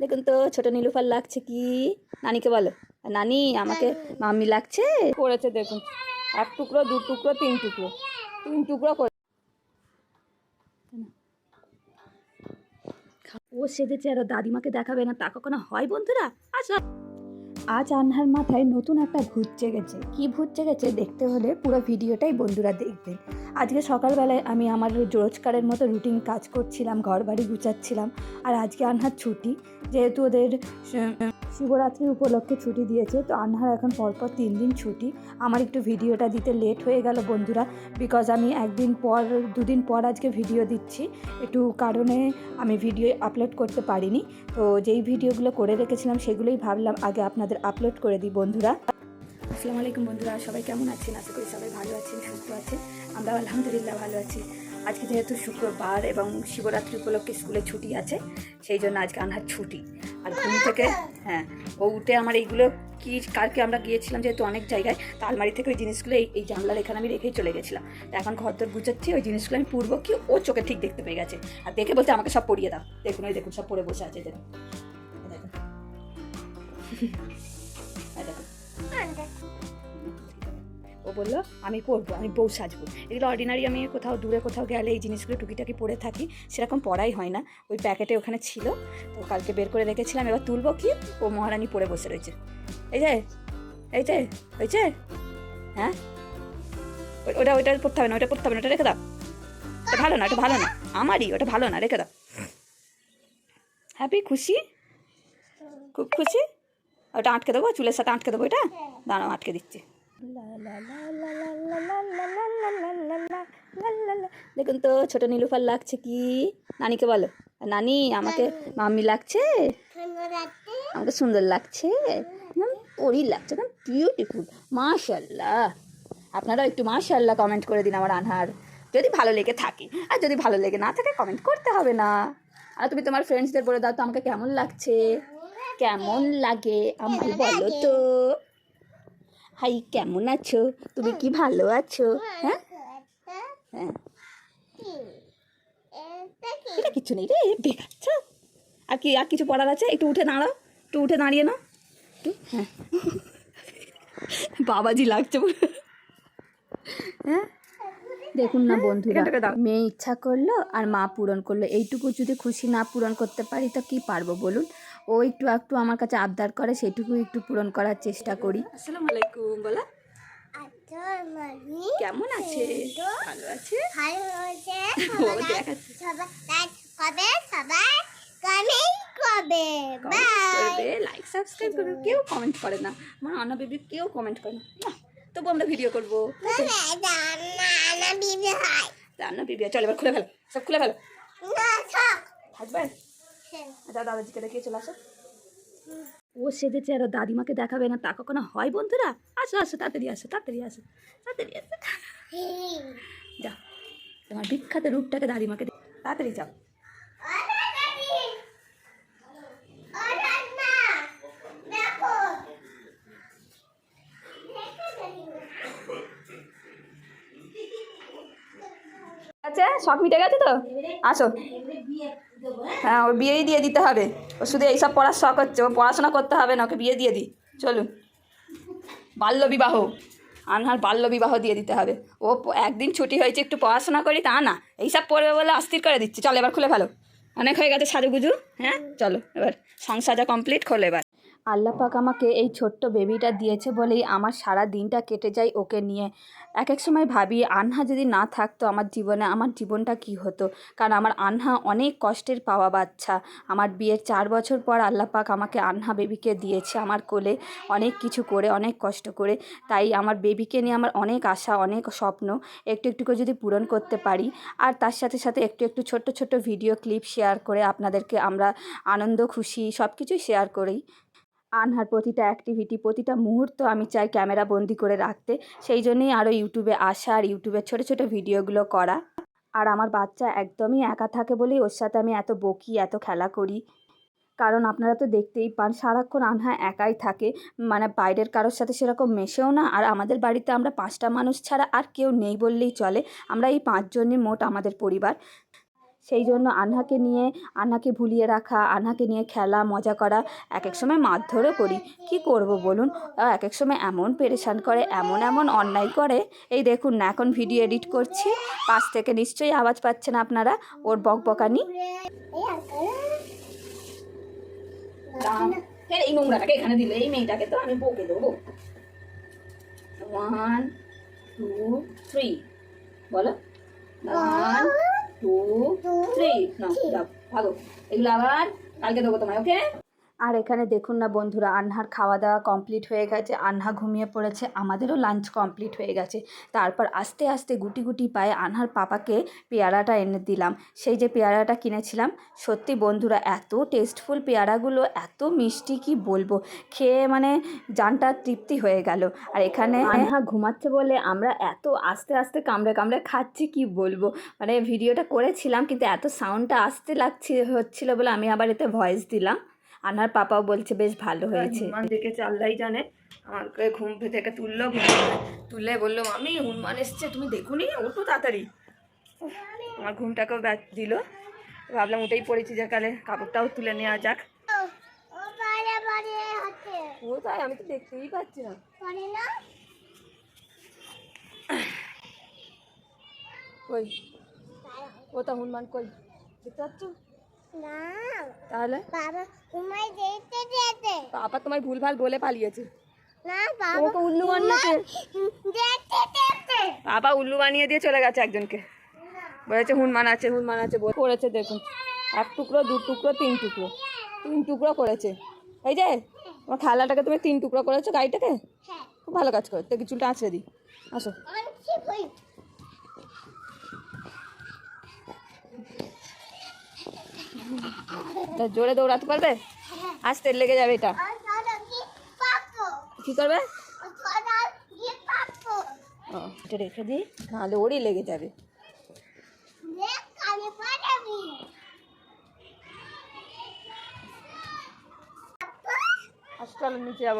দেখুন তো, ছোট নীলুফার লাগছে কি? নানিকে বলো। নানি, আমাকে মাম্মি লাগছে? করেছে দেখুন। এক টুকরো, দু টুকরো, তিন টুকরো। তিন টুকরো করে ও সেজেছে আর দাদিমাকে দেখাবে না, তা কখনো হয় বন্ধুরা? আসো আজ আনহার মাথায় নতুন একটা ভূত জেগেছে। কি ভূত জেগেছে দেখতে হলে পুরো ভিডিওটাই বন্ধুরা দেখবেন। আজকে সকালবেলায় আমি আমার রোজকারের মতো রুটিন কাজ করছিলাম ঘর বাড়ি গুছাচ্ছিলাম। আর আজকে আনহার ছুটি, যেহেতু ওদের শ- শিবরাত্রি উপলক্ষে ছুটি দিয়েছে, তো আনহার এখন পরপর তিন দিন ছুটি। আমার একটু ভিডিওটা দিতে লেট হয়ে গেল বন্ধুরা বিকজ আমি একদিন পর, দুদিন পর আজকে ভিডিও দিচ্ছি। একটু কারণে আমি ভিডিও আপলোড করতে পারিনি, তো যেই ভিডিওগুলো করে রেখেছিলাম সেগুলোই ভাবলাম আগে আপনাদের আপলোড করে দিই বন্ধুরা। আসসালামু আলাইকুম বন্ধুরা, সবাই কেমন আছেন? আশা করি সবাই ভালো আছেন, সুস্থ আছেন। আমরা আলহামদুলিল্লাহ ভালো আছি। আজকে যেহেতু শুক্রবার এবং শিবরাত্রি উপলক্ষে স্কুলে ছুটি আছে, সেই জন্য আজকে আনহার ছুটি। আর ঘুম থেকে হ্যাঁ ও উঠে আমার এইগুলো কি, কালকে আমরা গিয়েছিলাম যেহেতু অনেক জায়গায়, তো আলমারি থেকে ওই জিনিসগুলো, এই এই জানলার এখানে আমি রেখেই চলে গেছিলাম। তো এখন ঘর দর গুছাচ্ছি, ওই জিনিসগুলো আমি পূর্ব কি, ও চোখে ঠিক দেখতে পেয়ে গেছে। আর দেখে বলছে আমাকে সব পড়িয়ে দাও। দেখুন, ওই দেখুন, সব পড়ে বসে আছে দেখুন। দেখুন। ও বলল আমি পরবো আমি বউ সাজবো। এগুলো অর্ডিনারি আমি কোথাও দূরে কোথাও গেলে এই জিনিসগুলো টুকিটাকি পরে থাকি সেরকম পড়াই হয় না। ওই প্যাকেটে ওখানে ছিল তো কালকে বের করে রেখেছিলাম এবার তুলবো কি? ও মহারানী পরে বসে রয়েছে। এই যে এই যে হয়েছে হ্যাঁ? ওটা ওইটা পড়তে হবে না ওটা পড়তে হবে না ওটা রেখে দাও। ওটা ভালো না ওটা ভালো না আমারই ওটা ভালো না রেখে দাও। হ্যাপি খুশি? খুব খুশি? ওটা আটকে দেবো চুলের সাথে আটকে দেবো এটা? দাঁড়াও আটকে দিচ্ছি। দেখুন তো, ছোট নীলুফার লাগছে কি? নানিকে বলো। নানি, আমাকে মাম্মি লাগছে? আমাকে সুন্দর লাগছে? পরি লাগছে, একদম বিউটিফুল মাশাল্লাহ আপনারাও একটু মাশাল্লাহ কমেন্ট করে দিন আমার আনহার। যদি ভালো লেগে থাকে, আর যদি ভালো লেগে না থাকে কমেন্ট করতে হবে না। আর তুমি তোমার ফ্রেন্ডসদের বলে দাও তো আমাকে কেমন লাগছে? কেমন লাগে? আমায় বলো তো। হাই কেমন আছো? তুমি কি ভালো আছো? হ্যাঁ? হ্যাঁ। এটা কিছু নেই রে আর কি আর কিছু পড়ার আছে? একটু উঠে দাঁড়াও একটু উঠে দাঁড়িয়ে নাও। হ্যাঁ। বাবাজি লাগছে। হ্যাঁ? দেখুন না বন্ধুরা মেয়ে ইচ্ছা করল আর মা পূরণ করল। এইটুকু যদি খুশি না পূরণ করতে পারি তো কি পারব বলুন? ও একটু একটু আমার কাছে আবদার করে সেটুকু একটু পূরণ করার চেষ্টা করি। আসসালামু আলাইকুম বলা। কেমন আছে ভালো আছে ও দেখাচ্ছে কবে সবাই কমেন্ট করবে করবে। লাইক সাবস্ক্রাইব করবে কেউ কমেন্ট করে না। আমার আনা বেবি কেউ কমেন্ট করে না। নাহ, তবু আমরা ভিডিও করব। না বিবি হয়। রান্না বেবি চল এবার খুলে ফেলো সব খুলে ফেলো। থাকবে আচ্ছা দাদাজিকে দেখিয়ে চলে আসো। ও সেজেছে আর দাদিমাকে দেখাবে না, তা কখনো হয় বন্ধুরা? আসো আসো, তাড়াতাড়ি আসো তাড়াতাড়ি আসো তাড়াতাড়ি আসো। যাও তোমার বিখ্যাত রূপটাকে দাদিমাকে তাড়াতাড়ি যাও। আচ্ছা সব মিটে গেছে তো? আসো। হ্যাঁ ওর বিয়েই দিয়ে দিতে হবে। ও শুধু এইসব পড়ার শখ হচ্ছে ও পড়াশোনা করতে হবে না, ওকে বিয়ে দিয়ে দিই। চলুন। বাল্যবিবাহ। আনহার বাল্যবিবাহ দিয়ে দিতে হবে। ও একদিন ছুটি হয়েছে, একটু পড়াশোনা করি, তা না। এইসব পড়বে বলে অস্থির করে দিচ্ছে। চলো, এবার খুলে ভালো অনেক হয়ে গেছে সাজুগুজু হ্যাঁ? চলো, এবার সংসারটা কমপ্লিট খোলো এবার। আল্লাহ পাক আমাকে এই ছোট্ট বেবিটা দিয়েছে বলেই আমার সারা দিনটা কেটে যায় ওকে নিয়ে। এক এক সময় ভাবি, আনহা যদি না থাকতো আমার জীবনে, আমার জীবনটা কি হতো? কারণ আমার আনহা অনেক কষ্টের পাওয়া বাচ্চা। আমার বিয়ের চার বছর পর আল্লাহ পাক আমাকে আনহা বেবিকে দিয়েছে আমার কোলে। অনেক কিছু করে, অনেক কষ্ট করে। তাই আমার বেবিকে নিয়ে আমার অনেক আশা, অনেক স্বপ্ন একটু একটু করে যদি পূরণ করতে পারি। আর তার সাথে সাথে একটু একটু ছোট্ট ছোট্ট ভিডিও ক্লিপ শেয়ার করে আপনাদেরকে আমরা আনন্দ, খুশি সব কিছুই শেয়ার করি। আনহার প্রতিটা অ্যাক্টিভিটি প্রতিটা মুহূর্ত আমি চাই ক্যামেরা বন্দি করে রাখতে। সেই জন্যই আরও ইউটিউবে আসা আর ইউটিউবে ছোটো ছোটো ভিডিওগুলো করা। আর আমার বাচ্চা একদমই একা থাকে বলেই ওর সাথে আমি এত বকি, এত খেলা করি। কারণ আপনারা তো দেখতেই পান, সারাক্ষণ আনহা একাই থাকে। মানে বাইরের কারোর সাথে সেরকম মেশেও না। আর আমাদের বাড়িতে আমরা পাঁচটা মানুষ ছাড়া আর কেউ নেই বললেই চলে। আমরা এই পাঁচজনই মোট আমাদের পরিবার। সেই জন্য আনহাকে নিয়ে আনহাকে ভুলিয়ে রাখা আনহাকে নিয়ে খেলা, মজা করা এক এক সময় মারধরও করি। কি করব বলুন? এক এক সময় এমন পেরেশান করে, এমন এমন অন্যায় করে। এই দেখুন না, এখন ভিডিও এডিট করছি। পাশ থেকে নিশ্চয়ই আওয়াজ পাচ্ছেন আপনারা, ওর বক বকানি এই নোংরাটাকে এখানে দিলে, এই মেয়েটাকে তো আমি বকে দেবো। ওয়ান টু থ্রি বলো। ওয়ান টু থ্রি না যাও ভাগো। এগুলো আবার কালকে দেবো তোমায় ওকে আর এখানে দেখুন না বন্ধুরা, আনহার খাওয়া দাওয়া কমপ্লিট হয়ে গেছে, আনহা ঘুমিয়ে পড়েছে, আমাদেরও লাঞ্চ কমপ্লিট হয়ে গেছে। তারপর আস্তে আস্তে গুটি গুটি পায়ে আনহার পাপাকে পেয়ারাটা এনে দিলাম। সেই যে পেয়ারাটা কিনেছিলাম, সত্যি বন্ধুরা এত টেস্টফুল পেয়ারাগুলো, এত মিষ্টি কি বলব? খেয়ে মানে জানটা তৃপ্তি হয়ে গেল। আর এখানে আনহা ঘুমাচ্ছে বলে আমরা এত আস্তে আস্তে কামড়ে কামড়ে খাচ্ছি কি বলব? মানে ভিডিওটা করেছিলাম, কিন্তু এত সাউন্ডটা আসতে লাগছে, হচ্ছিল বলে আমি আবার এতে ভয়েস দিলাম। আনার পাপাও বলছে বেশ ভালো হয়েছে। দেখেছে আল্লাহ জানে। আমাকে ঘুম থেকে তুললো তুলে বলল আমি হনুমান এসছে তুমি দেখুনি ওঠো তাড়াতাড়ি। আমার ঘুমটাকেও ব্যাচ দিল। ভাবলাম উঠেই পড়েছি যে কালে কাপড়টাও তুলে নেওয়া যাক। ও তাই আমি তো দেখতেই পাচ্ছি না। কই? ও তা হনুমান কই? দেখতে পাচ্ছ? তাহলে? বাবা তোমায় ভুলভাল বলে পালিয়েছে। না বাবা তোমাকে উল্লু বানিয়েছে। বাবা উল্লু বানিয়ে দিয়ে চলে গেছে একজনকে। বলেছে হুনমান আছে হুনমান আছে বলে করেছে দেখুন। এক টুকরো দু টুকরো তিন টুকরো। তিন টুকরো করেছে। এই যে তোমার খেলাটাকে তুমি তিন টুকরো করেছ গাড়িটাকে? হ্যাঁ। খুব ভালো কাজ করে তো কিছুটা আঁচড়ে দিই। আসো। তা জোরে দৌড়াতে পারবে? আসতে লেগে যাবে এটা। কি করবে? ও এটা রেখে দিই। নাহলে ওরই লেগে যাবে। আচ্ছা চলো নিচে যাব।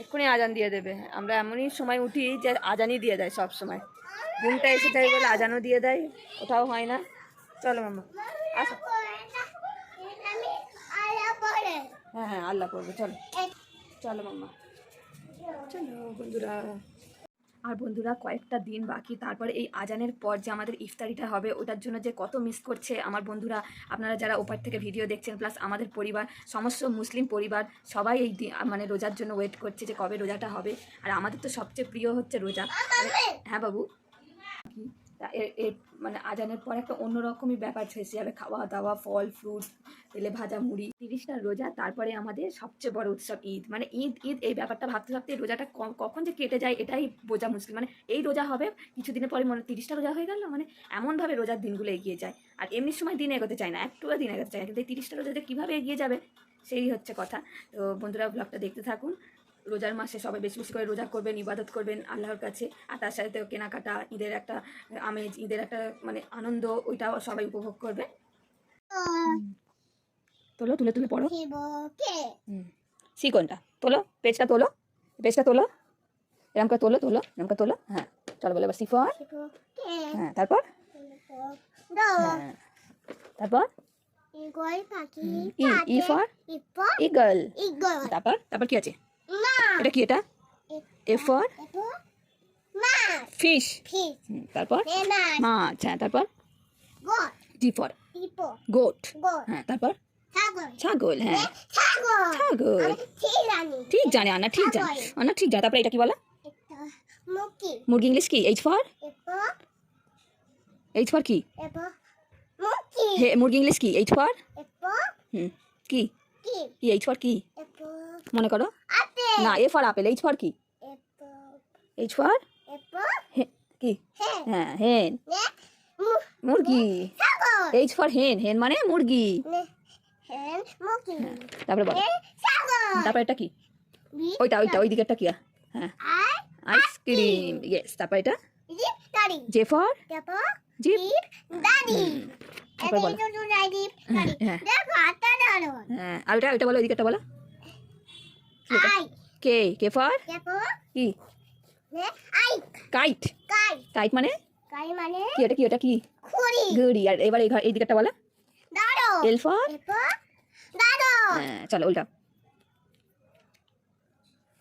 এক্ষুনি আজান দিয়ে দেবে। আমরা এমনই সময় উঠি যে আজানই দিয়ে দেয় সব সময়। ঘুমটা এসে যায় বলে আজানও দিয়ে দেয়। ওটাও হয় না। চলো মাম্মা আসো আমি আলা পড়ে হ্যাঁ হ্যাঁ আল্লাহ করবে চলো। চলো মাম্মা। চলো বন্ধুরা। আর বন্ধুরা কয়েকটা দিন বাকি তারপরে এই আজানের পর যে আমাদের ইফতারিটা হবে ওটার জন্য যে কত মিস করছে আমার বন্ধুরা। আপনারা যারা ওপার থেকে ভিডিও দেখছেন প্লাস আমাদের পরিবার সমস্ত মুসলিম পরিবার সবাই এই দি- মানে রোজার জন্য ওয়েট করছে যে কবে রোজাটা হবে। আর আমাদের তো সবচেয়ে প্রিয় হচ্ছে রোজা। হ্যাঁ বাবু? এর মানে আজানের পর একটা অন্যরকমই ব্যাপার এসে যাবে খাওয়া দাওয়া ফল ফ্রুট তেলে ভাজা মুড়ি। তিরিশটা রোজা, তারপরে আমাদের সবচেয়ে বড় উৎসব ঈদ। মানে ঈদ ঈদ, এই ব্যাপারটা ভাবতে ভাবতে রোজাটা কখন যে কেটে যায় এটাই বোঝা মুশকিল। মানে এই রোজা হবে, কিছুদিনের পরে মনে তিরিশটা রোজা হয়ে গেল। মানে এমনভাবে রোজার দিনগুলো এগিয়ে যায়। আর এমনি সময় দিন এগোতে চায় না, একটুও দিন এগোতে চায় না। কিন্তু এই তিরিশটা রোজাতে কীভাবে এগিয়ে যাবে, সেই হচ্ছে কথা। তো বন্ধুরা ব্লগটা দেখতে থাকুন। রোজার মাসে সবাই বেশি বেশি করে রোজা করবেন ইবাদত করবেন আল্লাহর কাছে। আর তার সাথে কেনাকাটা ঈদের একটা আমেজ ঈদের একটা মানে আনন্দ ওইটাও সবাই উপভোগ করবে। তোলো তুলে তুলে পড়ো। শিবকে সি কোনটা? তোলো পেজটা তোলো পেজটা তোলো। এরকম করে তোলো তোলো এরকম করে তোলো। হ্যাঁ চলো বলে এবার সি ফর হ্যাঁ তারপর? হ্যাঁ তারপর? ইগল পাখি E E for eagle eagle তারপর? তারপর কি আছে? এটা কি এটা? এ ফর ফিশ তারপর? মাছ হ্যাঁ তারপর? জি ফর গোট হ্যাঁ তারপর? ছাগল। হ্যাঁ। ছাগল। ঠিক জানে। আনা ঠিক জানে। আনা ঠিক জানে। তারপরে এটা কি বলো? মুরগি। ইংলিশ কি? এইচ ফর এইচ ফর কি? হে মুরগি ইংলিশ কি? এইচ ফর হুম কি? কি? এইচ ফর কি? মনে করো। আপে না A for apple H for কি? এইচ ফর কি? হ্যাঁ হেন মুরগি. এইচ ফর হেন হেন মানে মুরগি. হেন তারপরে বলো। তারপর এটা কি? ওইটা ওইটা ওই দিকেরটা কি? হ্যাঁ। আইসক্রিম ইয়েস তারপর এটা? জে ফর জিপ জিপ বলো। হ্যাঁ হ্যাঁ। হ্যাঁ আর ওইটা ওইটা বলো ওই দিকেরটা বলো। আই। কে? কে ফর কি আই কাইট কাই কাইট মানে? মানে? কি ওটা কি? ওটা কি? ঘড়ি। আর এবার এই ঘর এই দিকেরটা বলো। এল ফর হ্যাঁ চলো উল্টা।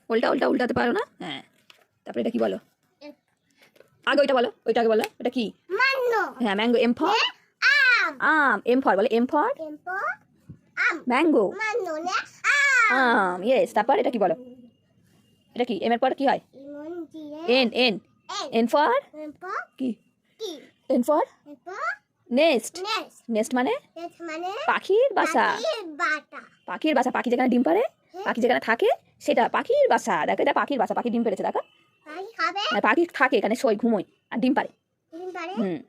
উল্টা উল্টা উল্টাতে পারো না? হ্যাঁ। তারপরে এটা কি বলো? আগে ওইটা বলো। ওইটা আগে বলো। এটা কি? হ্যাঁ ম্যাঙ্গো এম ফর আম। এম ফর বলে এম ফর ম্যাঙ্গো আম। ইয়েস তারপর এটা কি বলো? এটা কি? এম এর পর কি হয়? এন এন এন ফর কি? N for nest next nest মানে? নেক্সট মানে পাখির বাসা। পাখির বাসা। পাখি যেখানে ডিম পারে পাখি যেখানে থাকে সেটা পাখির বাসা। দেখো এটা পাখির বাসা। পাখি ডিম পেরেছে দেখো। পাখি পাখি থাকে এখানে শোয় ঘুমোয় আর ডিম পারে হুম।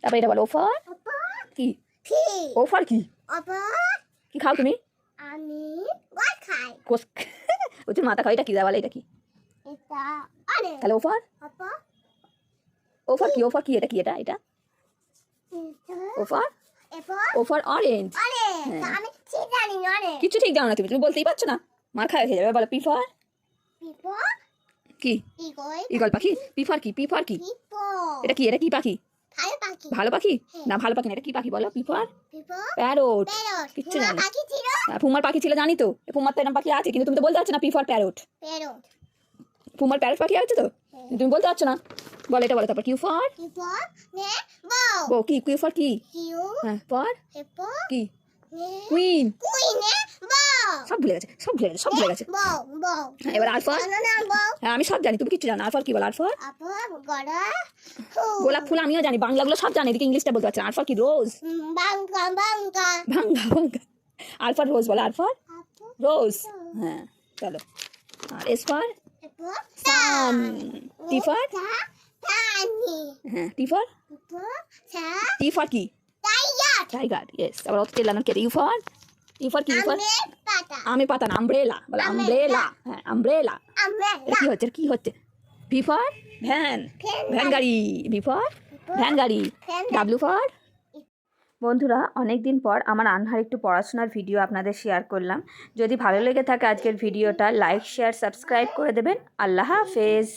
তারপরে এটা বলো ওফার কি? ওফার কি? কি খাও তুমি? আমি খাই। ওদের মাথা খাও এটা কি? দা বলে এটা কি? তাহলে ওফার? ওফার? কি? ওফার কি? এটা কি? এটা এটা? ওফার? ওফার অরেঞ্জ হ্যাঁ। কিছু ঠিক জানো না তুমি তুমি বলতেই পারছ না। মার খাওয়া হয়ে যাবে। বলো পিফার? কি? ইগল পাখি? পিফার কি? পিফার কি? এটা কি? এটা কি পাখি? ভালো পাখি। ভালো পাখি? হ্যাঁ। না ভালো পাখি না এটা কি পাখি বলো? পিফার? পিপো প্যারোট। কিচ্ছু পুরা জানি না। ফুমার পাখি ছিল জানি তো। ফুমার তো এরকম পাখি আছে কিন্তু তুমি তো বলতে পারছ না পিফার প্যারোট। প্যারট। ফুমার প্যারোট পাখি আছে তো? তুমি বলতে পারছ না? বলো এটা বলো তারপর। কিউ ফর বউ। কি? কিউ ফর কি? কিউ? হ্যাঁ ফর কি? কুইন সব ভুলে গেছে সব ভুলে গেছে সব ভুলে গেছে। হ্যাঁ, এবার আলফা হ্যাঁ আমি সব জানি তুমি কিছু জানো আলফার কি বলো আলফার? গোলাপ ফুল। আমিও জানি বাংলাগুলো সব জানি এদিকে ইংলিশটা বলতে পারছি আলফার কি রোজ? ভাঙ্গা ভাঙ্গা আলফার রোজ বলো আলফার? রোজ। হ্যাঁ চলো। R S for sun T for হ্যাঁ টি ফর টি ফর কি? টাইগার টাইগার ইয়েস আবার অত তেল কে? ইউ ফর ইউ ফর কি ইউ ফর পাতা আমি পাতা না আমব্রেলা বলে আমব্রেলা হ্যাঁ আমব্রেলা কি হচ্ছে? কি হচ্ছে? ভি ফর ভ্যান ভ্যান গাড়ি। ভি ফর ভ্যান গাড়ি। ডাব্লিউ ফর বন্ধুরা অনেক দিন পর আমার আনহার একটু পড়াশোনার ভিডিও আপনাদের শেয়ার করলাম। যদি ভালো লেগে থাকে আজকের ভিডিওটা লাইক শেয়ার সাবস্ক্রাইব করে দেবেন। আল্লাহ হাফেজ।